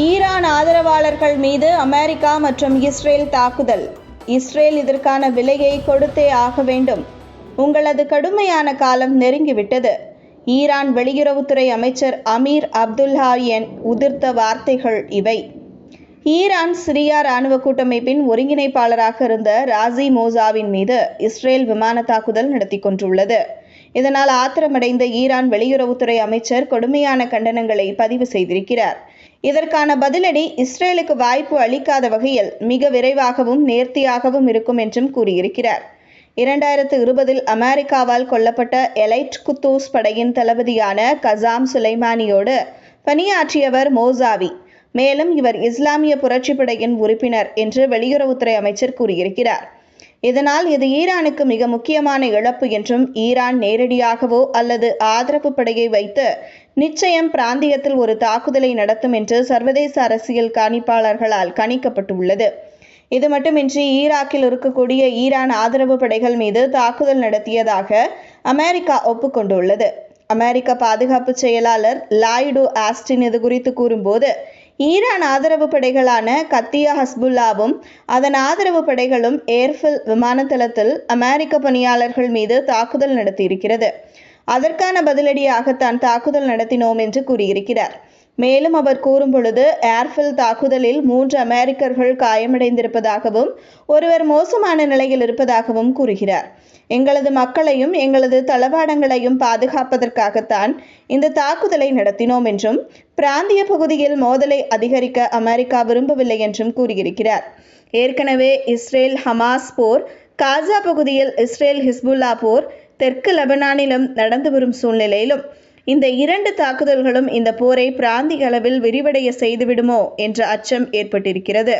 Iran ஆதரவாளர்கள் மீது America மற்றும் இஸ்ரேல் தாக்குதல். இஸ்ரேல் இதற்கான விலையை கொடுத்தே ஆக வேண்டும். உங்களது கடுமையான காலம் நெருங்கிவிட்டது. ஈரான் வெளியுறவுத்துறை அமைச்சர் அமீர் அப்துல்ஹாரியன் உதிர்த்த வார்த்தைகள் இவை. ஈரான் சிரியா ராணுவ கூட்டமைப்பின் ஒருங்கிணைப்பாளராக இருந்த ராசி மோசாவின் மீது இஸ்ரேல் விமான தாக்குதல் நடத்தி கொண்டுள்ளது. இதனால் ஆத்திரமடைந்த ஈரான் வெளியுறவுத்துறை அமைச்சர் கொடுமையான கண்டனங்களை பதிவு செய்திருக்கிறார். இதற்கான பதிலடி இஸ்ரேலுக்கு வாய்ப்பு அளிக்காத வகையில் மிக விரைவாகவும் நேர்த்தியாகவும் இருக்கும் என்றும் கூறியிருக்கிறார். இரண்டாயிரத்து இருபதில் அமெரிக்காவால் கொல்லப்பட்ட எலைட் குத்தூஸ் படையின் தளபதியான கசாம் சுலைமானியோடு பணியாற்றியவர் மோசாவி. மேலும் இவர் இஸ்லாமிய புரட்சிப்படையின் உறுப்பினர் என்று வெளியுறவுத்துறை அமைச்சர் கூறியிருக்கிறார். இதனால் இது ஈரானுக்கு மிக முக்கியமான இழப்பு என்றும் ஈரான் நேரடியாகவோ அல்லது ஆதரவு படையை வைத்து நிச்சயம் பிராந்தியத்தில் ஒரு தாக்குதலை நடத்தும் என்று சர்வதேச அரசியல் கணிப்பாளர்களால் கணிக்கப்பட்டுள்ளது. இது மட்டுமின்றி ஈராக்கில் இருக்கக்கூடிய ஈரான் ஆதரவு படைகள் மீது தாக்குதல் நடத்தியதாக அமெரிக்கா ஒப்புக்கொண்டுள்ளது. அமெரிக்க பாதுகாப்பு செயலாளர் லாய்டு ஆஸ்டின் இது குறித்து கூறும்போது ஈரான் ஆதரவு படைகளான கத்தியா ஹஸ்புல்லாவும் அதன் ஆதரவு படைகளும் ஏர்ஃபில் விமானத்தளத்தில் அமெரிக்க பணியாளர்கள் மீது தாக்குதல் நடத்தியிருக்கிறது. அதற்கான பதிலடியாக தான் தாக்குதல் நடத்தினோம் என்று கூறியிருக்கிறார். மேலும் அவர் கூறும் பொழுது ஏர்ஃபில் தாக்குதலில் மூன்று அமெரிக்கர்கள் காயமடைந்திருப்பதாகவும் ஒருவர் மோசமான நிலையில் இருப்பதாகவும் கூறுகிறார். எங்களது மக்களையும் எங்களது தளவாடங்களையும் பாதுகாப்பதற்காகத்தான் இந்த தாக்குதலை நடத்தினோம் என்றும் பிராந்திய பகுதியில் மோதலை அதிகரிக்க அமெரிக்கா விரும்பவில்லை என்றும் கூறியிருக்கிறார். ஏற்கனவே இஸ்ரேல் ஹமாஸ் போர் காசா பகுதியில் இஸ்ரேல் ஹிஸ்புல்லா போர் தெற்கு லெபனானிலும் நடந்து வரும் சூழ்நிலையிலும் இந்த இரண்டு தாக்குதல்களும் இந்த போரை பிராந்திய அளவில் விரிவடைய செய்துவிடுமோ என்ற அச்சம் ஏற்பட்டிருக்கிறது.